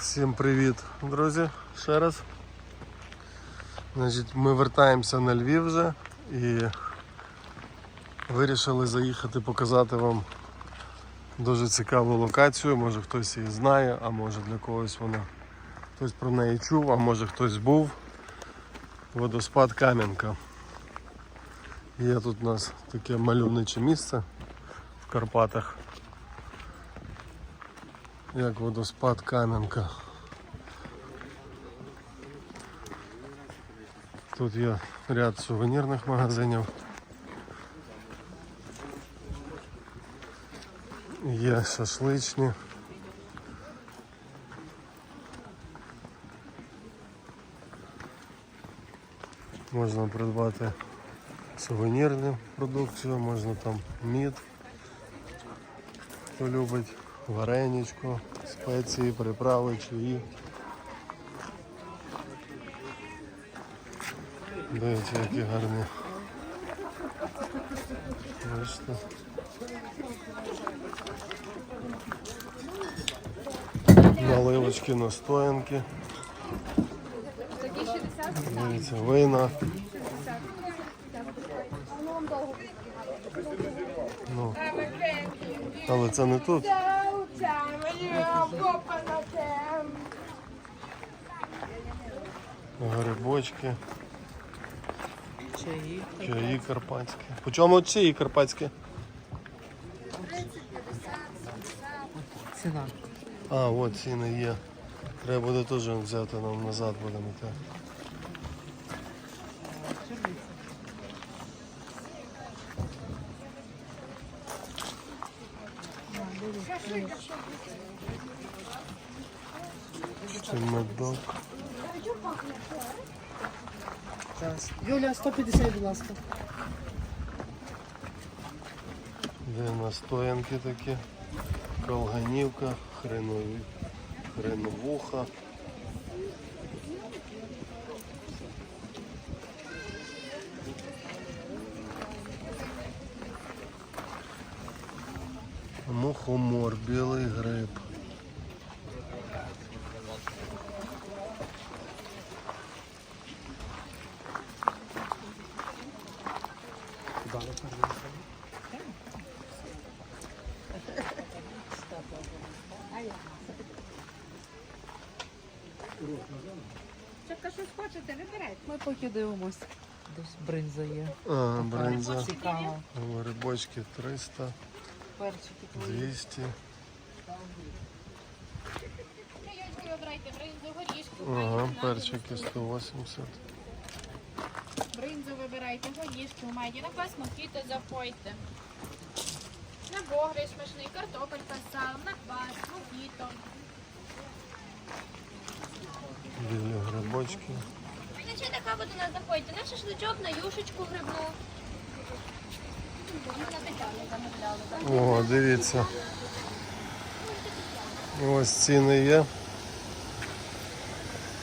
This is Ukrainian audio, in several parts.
Всім привіт, друзі, ще раз. Значить, ми вертаємося на Львів вже і вирішили заїхати показати вам дуже цікаву локацію. Може хтось її знає, а може для когось вона хтось про неї чув, а може хтось був. Водоспад Кам'янка. Є тут у нас таке мальовниче місце в Карпатах. Як водоспад Кам'янка. Тут є ряд сувенірних магазинів. Є шашличні. Можна придбати сувенірну продукцію, можна там мід, хто любить, вареничку, спеції, приправи, чаї. Дивіться, які гарні. Бачите. Наливочки, настоянки. Дивіться, вина. Ну, але це не тут. Грибочки, Чаї. чаї карпатські. По чому чаї карпатські? Ціна. А, от ціни є. Треба буде теж взяти нам назад будемо йти. Ще медок. Зараз. Юля, 150, будь ласка. Де настоянки такі. Колганівка, хренові, хреновуха. Мухомор, білий гриб. Чекай, щось хочете, вибирайте. Ми дивимось. Десь бринза є. А, бринза. Цікаво. Грибочки 300, Перчики твої. 200. Чайочки вибирайте, бринзу, горішки. Ага, перчики 180. Бринзу вибирайте, горішки, маєте. На квас мохіто заходьте. На богрич смачний, картопелька з салом, на квас, мохіто. Білі грибочки. І на чай така до нас заходьте. На шашличок, на юшечку грибну. О, дивіться. Ось ціни є.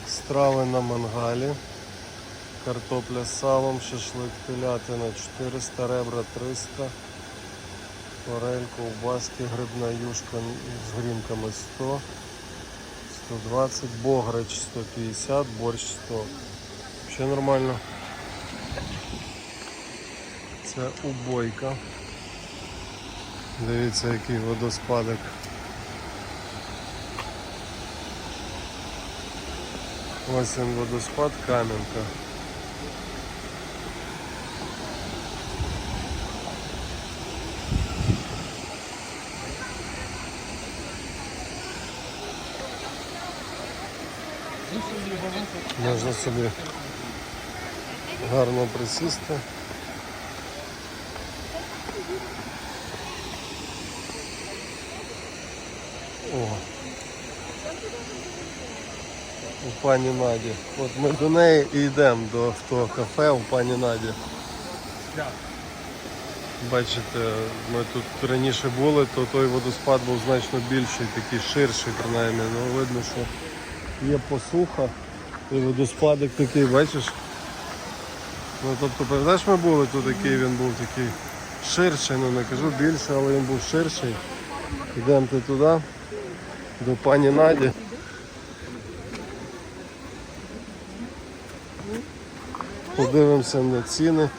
Страви на мангалі. Картопля з салом, шашлик телятина 400, ребра 300, форель, ковбаски, грибна юшка з грінками 100, 120, бограч 150, борщ 100. Ще нормально. Це убойка. Дивіться, який водоспадок. Ось він водоспад Кам'янка. Можна собі гарно присісти. О. У пані Наді. От ми до неї і йдемо до того кафе у пані Наді. Бачите, ми тут раніше були, то той водоспад був значно більший, такий ширший принаймні. Ну видно, що є посуха і водоспадик такий, бачиш? Ну тобто, пам'ятаєш, ми були тут, який він був такий ширший, ну не кажу більше, але він був ширший. Йдемо ти туди, до пані Наді. Подивимося на ціни.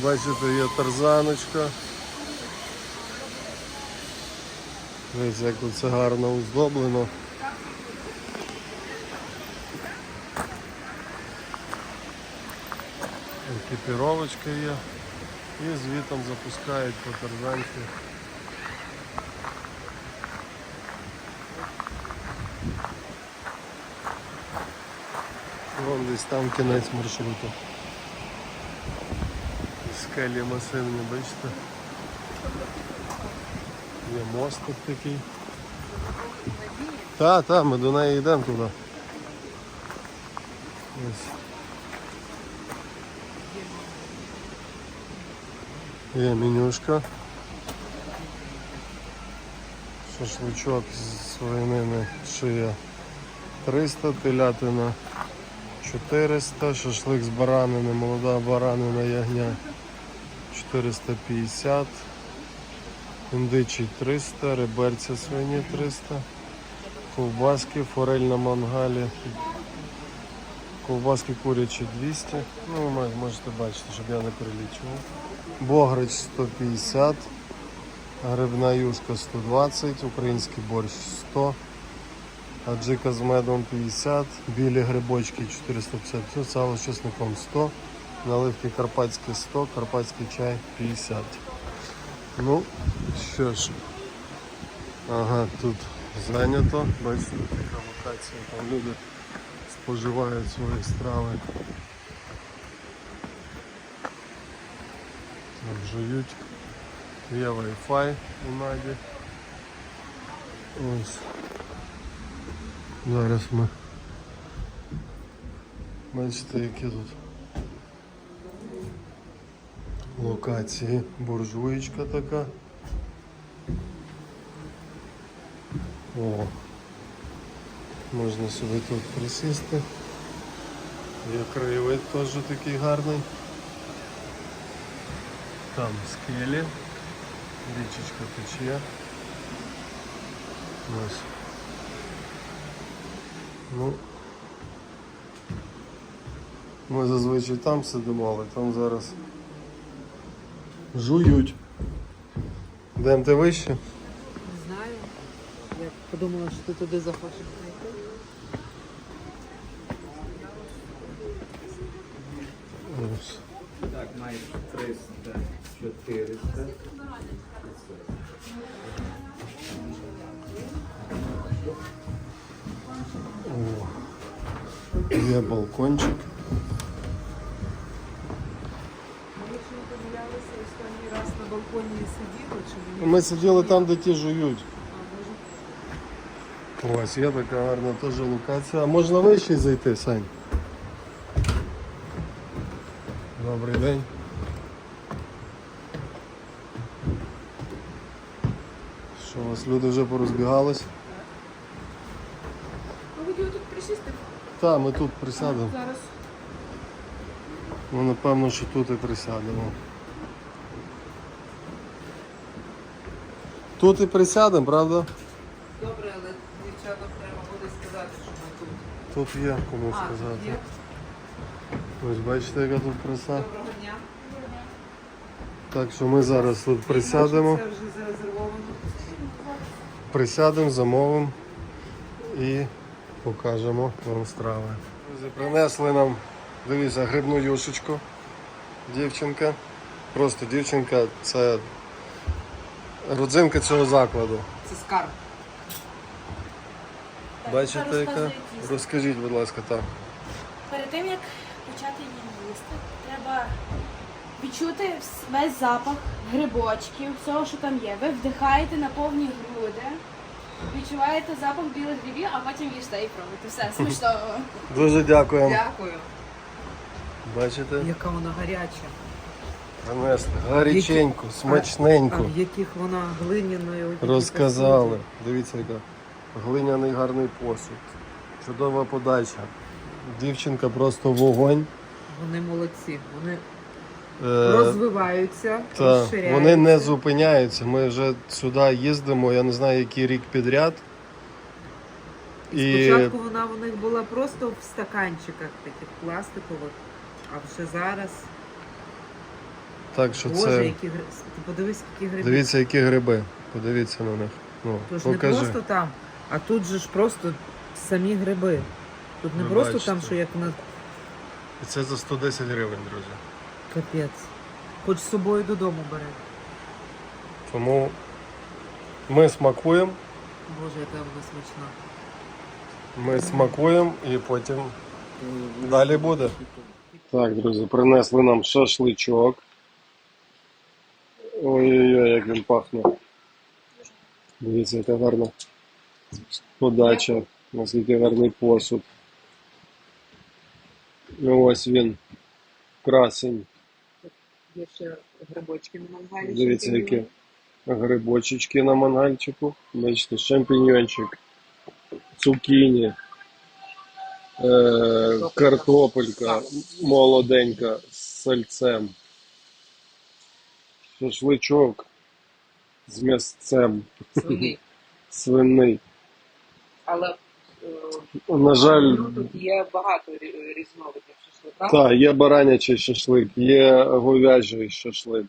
Бачите, є тарзаночка. Дивіться, як тут це гарно оздоблено. Екіпіровочка є. І звітом запускають по тарзанці. Вон десь там кінець маршруту. Скелі масивні, бачите? Є мостик такий. Та, та, ми до неї йдемо туди. Ось. Є менюшка. Шашличок з свинини шия 300, телятина 400, шашлик з баранини, молода баранина ягня 450, індичий 300, реберця свині 300, ковбаски, форель на мангалі, ковбаски курячі 200, ну можете бачити, щоб я не перелічував. Бограч 150, грибна юшка 120, український борщ 100, аджика з медом 50, білі грибочки 450, все, сало з чесником 100, наливки карпатські 100, карпатський чай 50. Ну, що ж. Ага, тут зайнято, бачите, така локація, там люди споживають свої страви. Там жують. Є Wi-Fi у Наді. Ось. Зараз ми. Бачите, які тут локації. Буржуєчка така. О. Можна собі тут присісти. Є краєвид теж такий гарний. Там скелі. Річечка тече. Ось. Ну. Ми зазвичай там сидимо, але там зараз жують. Йдемо ти вище? Не знаю. Я подумала, що ти туди захочеш. Ось. Так, майже 300, 400. О. Є балкончик. Не помилялися останній раз на балконі сиділи, чи? Ми сиділи там, де ті жують. Ось є така гарна теж локація. А можна вище зайти, Сань? Добрий день. Що у вас люди вже порозбігались? Ви хотіли тут присісти? Так, ми тут присядемо. Зараз. Ну, напевно, що тут і присядемо. Тут і присядемо, правда? Добре, але дівчатам треба буде сказати, що ми тут. Тут є кому А, тут сказати. є. Ось бачите, яка тут краса. Доброго дня. Так що ми зараз тут присядемо, Це вже зарезервовано. присядемо, замовимо і покажемо вам страви. Друзі, принесли нам, дивіться, грибну юшечку. Дівчинка. Просто дівчинка це родзинка цього закладу. Це скарб. Бачите, яка? Розкажіть, будь ласка, так. Перед тим як почати її їсти, треба відчути вс- весь запах грибочків, всього, що там є. Ви вдихаєте на повні груди, відчуваєте запах білих грибів, а потім їсте і пробуєте. Все, смачного. Дуже дякуємо. Дякую. Бачите? Яка вона гаряча. Принесли гаряченьку, А смачненьку. в яких вона глиняною. Розказали. Дивіться, яка глиняний гарний посуд. Чудова подача. Дівчинка просто вогонь. Вони молодці. Вони Е, розвиваються, та, розширяються. вони не зупиняються. Ми вже сюди їздимо, я не знаю, який рік підряд. І Спочатку вона у них була просто в стаканчиках таких пластикових, а вже зараз. Так що Боже, це. які гри... Ти подивись, які гриби. Дивіться, які гриби. Подивіться на них. Ну, Тож не просто там, а тут же ж просто самі гриби. Тут не Ви просто бачите. там, що як на І це за 110 гривень, друзі. капець. Хоч з собою додому бери. Тому ми смакуємо, Боже, яка вона смачна. ми смакуємо і потім далі буде. Так, друзі, принесли нам шашличок. Ой-ой-ой, як він пахне. Дивіться, яка гарна подача, наскільки гарний посуд. І ось він, красень. Є ще грибочки на мангалі. Дивіться, які грибочечки на мангальчику. Бачите, шампіньончик, цукіні, е, картопелька молоденька з сальцем, шашличок з м'ясцем, Свиний. свиний. Але На жаль, ну, тут є багато рі- різновидів шашлика. так, є баранячий шашлик, є говяжий шашлик.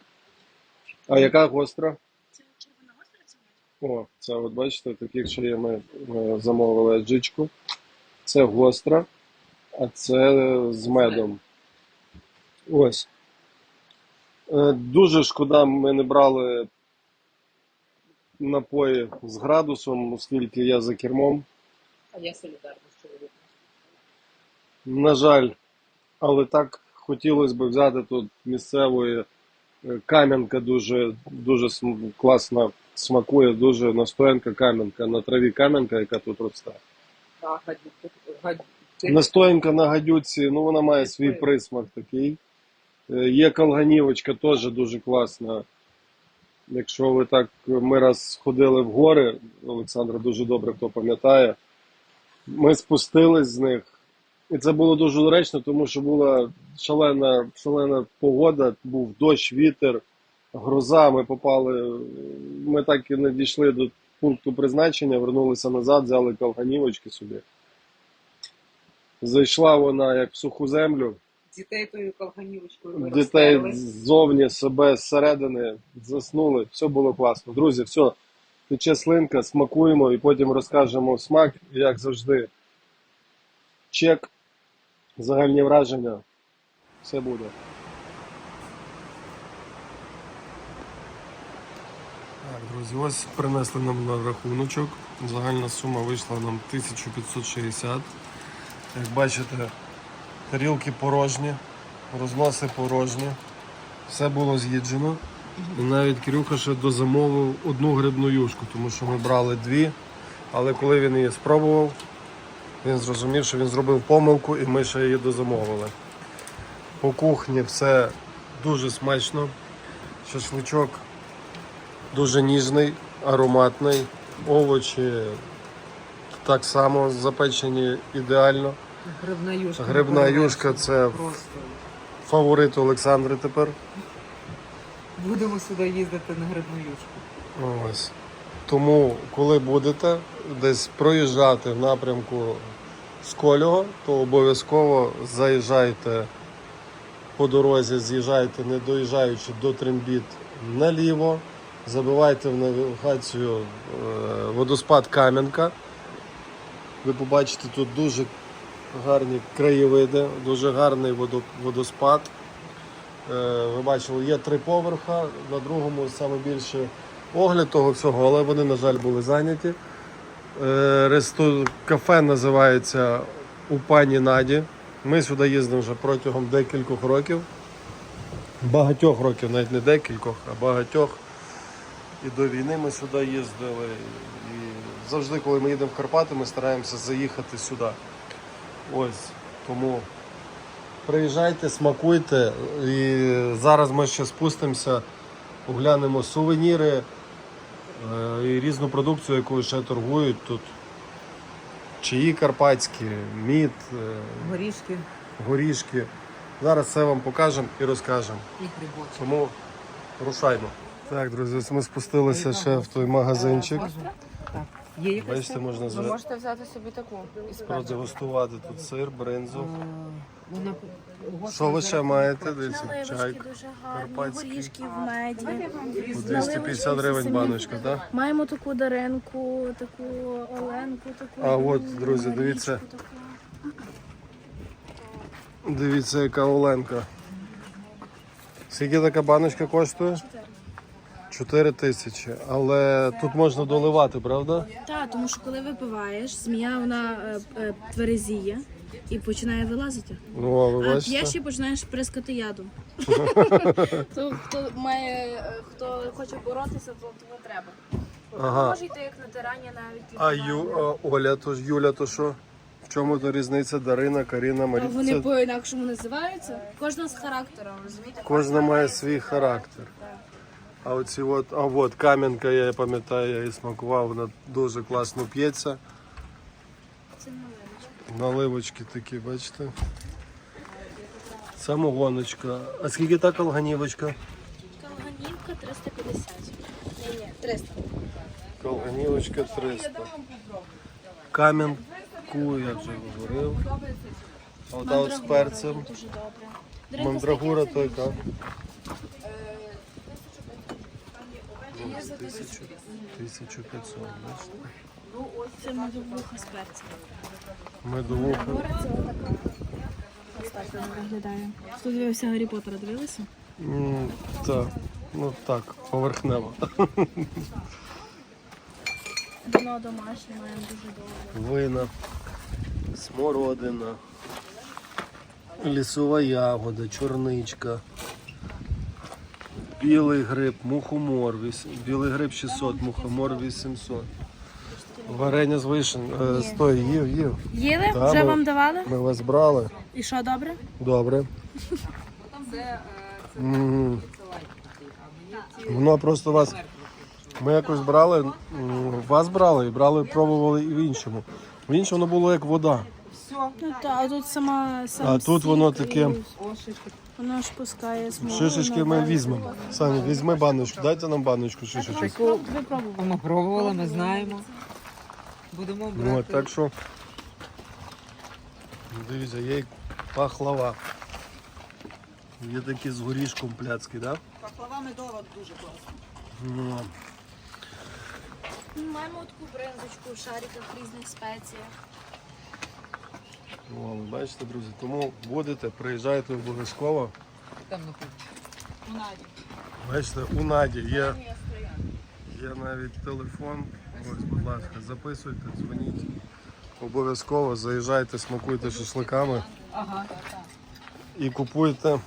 А яка гостра? Це червона гостра це О, це от бачите, таких ще є ми е, замовили аджичку. Це гостра, а це з медом. Ось. Е, Дуже шкода, ми не брали напої з градусом, оскільки я за кермом. А я солідарна з чоловіком. На жаль, але так хотілося б взяти тут місцевої е, кам'янка дуже, дуже класно смакує, дуже настоянка кам'янка, на траві кам'янка, яка тут росте. Гадюки. Настоянка на гадюці, ну вона має свій присмак такий. Е, Є колганівочка, теж дуже класна. Якщо ви так, ми раз ходили в гори, Олександра дуже добре хто пам'ятає. Ми спустились з них. І це було дуже доречно, тому що була шалена, шалена погода, був дощ, вітер, гроза. Ми попали. Ми так і не дійшли до пункту призначення, вернулися назад, взяли колганівочки собі. Зайшла вона як в суху землю. Дітей тою колганівочкою Дітей ззовні себе зсередини заснули. Все було класно. Друзі, все. Тече слинка, смакуємо і потім розкажемо смак, як завжди. Чек, загальні враження. Все буде. Так, друзі, ось принесли нам на рахуночок. Загальна сума вийшла нам 1560. Як бачите, тарілки порожні, розноси порожні. Все було з'їджено. І навіть Кирюха ще дозамовив одну грибну юшку, тому що ми брали дві. Але коли він її спробував, він зрозумів, що він зробив помилку і ми ще її дозамовили. По кухні все дуже смачно. Шашличок дуже ніжний, ароматний. Овочі так само запечені ідеально. Грибна юшка. Грибна юшка це Просто. фаворит Олександри тепер. Будемо сюди їздити на грибну юшку. Ось. Тому, коли будете десь проїжджати в напрямку Сколього, то обов'язково заїжджайте по дорозі, з'їжджайте, не доїжджаючи до Трембіт наліво, забивайте в навігацію е, водоспад Кам'янка. Ви побачите тут дуже гарні краєвиди, дуже гарний водоспад. Е, Ви бачили, є три поверха, на другому саме більше огляд того всього, але вони, на жаль, були зайняті. Е, Ресту... Кафе називається у пані Наді. Ми сюди їздимо вже протягом декількох років. Багатьох років, навіть не декількох, а багатьох. І до війни ми сюди їздили. І завжди, коли ми їдемо в Карпати, ми стараємося заїхати сюди. Ось тому приїжджайте, смакуйте. І зараз ми ще спустимося, оглянемо сувеніри е, і різну продукцію, яку ще торгують тут. Чаї карпатські, мід, е, Горішки. горішки. Зараз все вам покажемо і розкажемо. І грибочки. Тому рушаймо. Так, друзі, ось ми спустилися ще в той магазинчик. Є якась Бачите, можна Ви можете взяти собі таку і справді. продегустувати тут сир, бринзу. вона Що ви ще маєте? Дивіться, Наливочки чай дуже гарні, карпатський. горішки в меді. по 250 гривень баночка, так? Маємо таку даринку, таку оленку, таку. А от, друзі, дивіться. таку. Дивіться, яка оленка. Скільки така баночка коштує? 4 тисячі. Але тут можна доливати, правда? Так, тому що коли випиваєш, змія вона е, е, тверезіє і починає вилазити. Ну, а ви А бачите? п'єш і починаєш прискати ядом. То хто має, е, хто хоче боротися, то того треба. Ага. Може йти як натирання навіть. А Ю, а Оля, то ж Юля, то що? В чому то різниця? Дарина, Каріна, А Марія. Вони Це по-інакшому називаються. Кожна з характером, розумієте? кожна має свій характер. А оці от, а от кам'янка, я пам'ятаю, я її смакував, вона дуже класно п'ється. Це наливочка. Наливочки такі, бачите? Самогоночка. А скільки та колганівочка? Калганівка 350. Ні, ні, 300. Колганівочка 300. Кам'янку, я вже говорив. А от, з перцем. Мандрагура так. Є за тисячу. 1500, бачите? Це медовуха з перцем. Медовуха. Ось так вона виглядає. Хто дивився Гаррі Поттера, дивилися? М, Так, ну так, поверхнево. Вино домашнє маємо дуже добре. Вина, смородина, лісова ягода, чорничка, білий гриб, мухомор, віс- білий гриб 600, мухомор 800. Варення з вишень. Е, стой, їв, їв. Їли? Та, Вже ми- вам давали? Ми вас брали. І що, добре? Добре. Воно просто вас. Ми якось брали, м, вас брали і брали, пробували і в іншому. В іншому воно було як вода. Ну так, а тут сама, сам А тут сік воно і таке. Воно ж пускає смолу. Шишечки ми візьмемо. Саня, візьми баночку, дайте нам баночку шишечок. Ви пробували. Ми пробували, ми знаємо. Будемо брати. Ну, от, так що. Дивіться, є пахлава. Є такі з горішком пляцки, так? Пахлава медова дуже класно. Ну, Маємо таку бринзочку в шариках різних спеціях. Ви бачите, друзі, тому будете, приїжджайте обов'язково. Там на. У Наді. Бачите, у Наді є, є навіть телефон. Ось, будь ласка, записуйте, дзвоніть. Обов'язково заїжджайте, смакуйте шашликами Ага. і купуйте.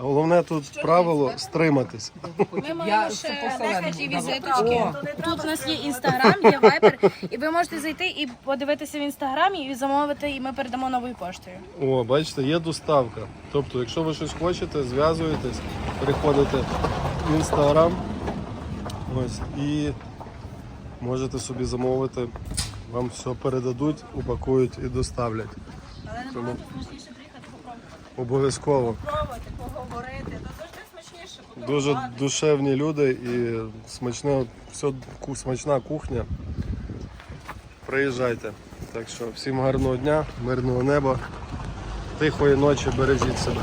Головне тут правило стриматись. Ми маємо ще посолену візиточки. Тут у нас є інстаграм, є вайбер, і ви можете зайти і подивитися в інстаграмі і замовити, і ми передамо новою поштою. О, бачите, є доставка. Тобто, якщо ви щось хочете, зв'язуєтесь, переходите в інстаграм ось, і можете собі замовити. Вам все передадуть, упакують і доставлять. Але Тому- набагато попробувати. Обов'язково. Пробувати, поговорити. То завжди смачніше. Дуже душевні люди і смачне, все ку- смачна кухня. Приїжджайте. Так що всім гарного дня, мирного неба, тихої ночі, бережіть себе.